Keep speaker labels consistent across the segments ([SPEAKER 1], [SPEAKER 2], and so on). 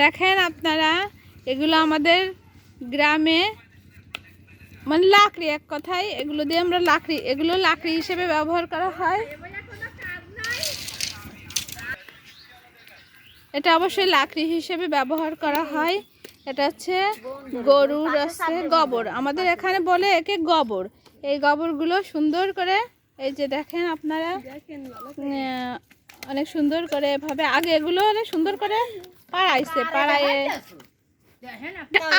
[SPEAKER 1] দেখেন আপনারা এগুলো আমাদের গ্রামে মানে লাকড়ি এক কথায় এগুলো দিয়ে আমরা লাকড়ি এগুলো লাকড়ি হিসেবে ব্যবহার করা হয়। এটা অবশ্যই লাকড়ি হিসেবে ব্যবহার করা হয়। এটা হচ্ছে গরুর আছে গোবর। আমাদের এখানে বলে একে গোবর। এই গোবরগুলো সুন্দর করে এই যে দেখেন আপনারা অনেক সুন্দর করে এভাবে আগে এগুলো অনেক সুন্দর করে পাড়াইছে পাড়াইয়ে।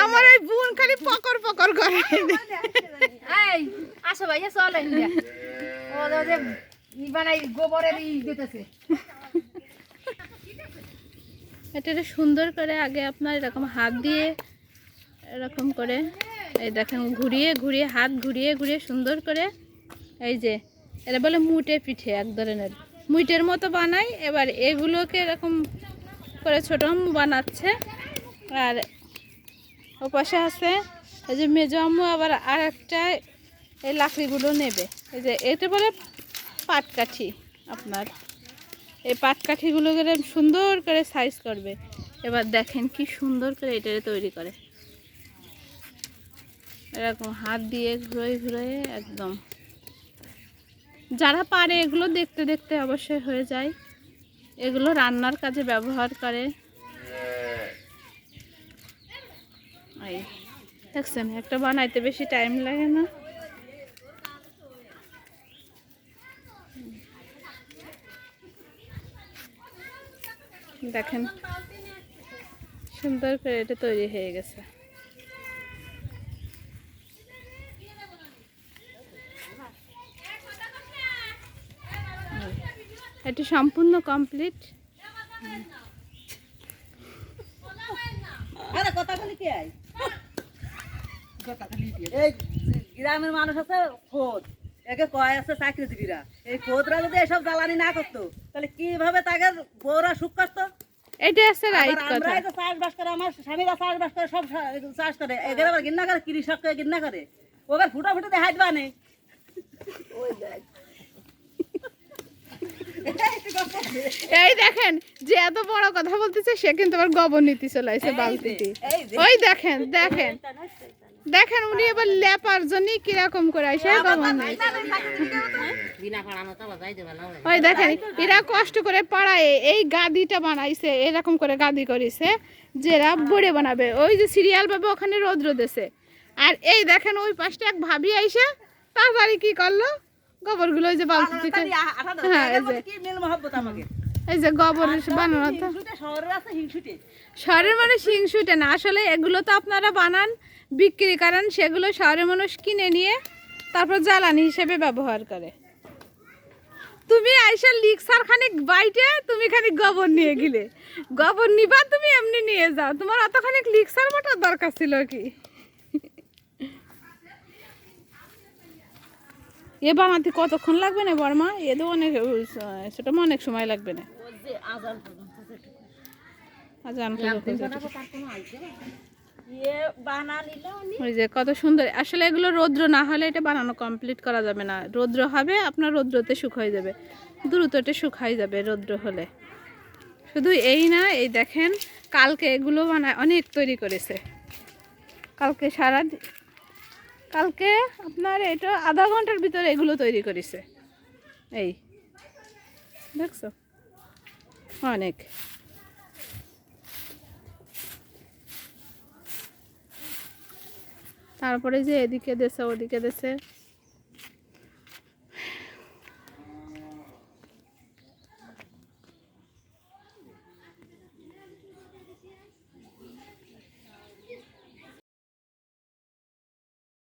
[SPEAKER 1] আমার ওই বোন খালি পকর পকর করে।
[SPEAKER 2] আসো ভাইয়া চল বানাই গোবরের ই দিতেছে।
[SPEAKER 1] এটা সুন্দর করে আগে আপনার এরকম হাত দিয়ে এরকম করে এই দেখেন ঘুরিয়ে ঘুরিয়ে হাত ঘুরিয়ে ঘুরিয়ে সুন্দর করে এই যে এটা বলে মুটে পিঠে এক ধরনের। মুইটের মতো বানাই এবার এগুলোকে এরকম করে ছোট আম্মু বানাচ্ছে। আর ও পাশে আছে, এই যে মেজো আম্মু, আবার আর একটা এই লাকড়িগুলো নেবে। এই যে এটা বলে পাটকাঠি আপনার। এই পাটকাঠিগুলো করে সুন্দর করে সাইজ করবে। এবার দেখেন কি সুন্দর করে এটা তৈরি করে। এরকম হাত দিয়ে ঘুরোয় ঘুরোয় একদম। যারা পারে এগুলো দেখতে দেখতে অবশ্যই হয়ে যায়। এগুলো রান্নার কাজে ব্যবহার করে। দেখছেন, একটা বানাইতে বেশি টাইম লাগে না। দেখেন, সুন্দর করে এটা তৈরি হয়ে গেছে। এটি সম্পূর্ণ কমপ্লিট।
[SPEAKER 3] আরে কথা বলি কি আই? এই গ্রামের মানুষ আছে খোদ। একে কয় আছে চাকরিজীবীরা। এই খোদরা যদি এসব জ্বালানি না করতো তাহলে কীভাবে তাকে বউরা সুখ করতো
[SPEAKER 1] এটা আছে রাইট কথা।
[SPEAKER 3] আমরা এই চাষবাস করে আমার স্বামীরা চাষবাস করে সব চাষ করে। এদের আবার গিন্না করে কৃষক করে। গিন্না করে ওকে ফুটা ফুটে দেখাই দিবা নেই
[SPEAKER 1] এই দেখেন যে এত বড় কথা বলতেছে সে কিন্তু আবার গোবর নিতে চলে আসে বালতিতে। ওই দেখেন দেখেন। দেখেন উনি এবার লেপার জন্য কীরকম করে আসে গোবর ওই দেখেন এরা কষ্ট করে পাড়ায় এই গাদিটা বানাইছে এরকম করে গাদি করেছে যেরা বড়ে বানাবে। ওই যে সিরিয়াল ভাবে ওখানে রোদ্র দেছে। আর এই দেখেন ওই পাশটা এক ভাবি আইসে তাড়াতাড়ি কি করল? গোবরগুলো ওই যে বালতি থেকে। হ্যাঁ, এই যে। এই যে গোবর বানানো তো।
[SPEAKER 3] শহরের
[SPEAKER 1] মানুষ হিংসুটে না। আসলে এগুলো তো আপনারা বানান বিক্রি করেন সেগুলো শহরের মানুষ কিনে নিয়ে তারপর জ্বালানি হিসেবে ব্যবহার করে। তুমি আইসা লিক্সার খানিক বাইটে তুমি খানিক গোবর নিয়ে গেলে। গোবর নিবা তুমি এমনি নিয়ে যাও। তোমার অত খানিক লিক্সার মোটার দরকার ছিল কি? এ বানাতে কতক্ষণ লাগবে না বর্মা এ তো অনেক সেটা অনেক সময় লাগবে না। আজান
[SPEAKER 3] ইয়ে
[SPEAKER 1] ওই যে কত সুন্দর। আসলে এগুলো রৌদ্র না হলে এটা বানানো কমপ্লিট করা যাবে না। রৌদ্র হবে আপনার রৌদ্রতে শুকাই যাবে। দ্রুত এটা শুকাই যাবে রৌদ্র হলে। শুধু এই না এই দেখেন কালকে এগুলো বানায় অনেক তৈরি করেছে। কালকে সারা কালকে আপনার এটা আধা ঘণ্টার ভিতরে এগুলো তৈরি করেছে। এই, দেখছ? অনেক। তারপরে যে এদিকে দেশে ওদিকে দেশে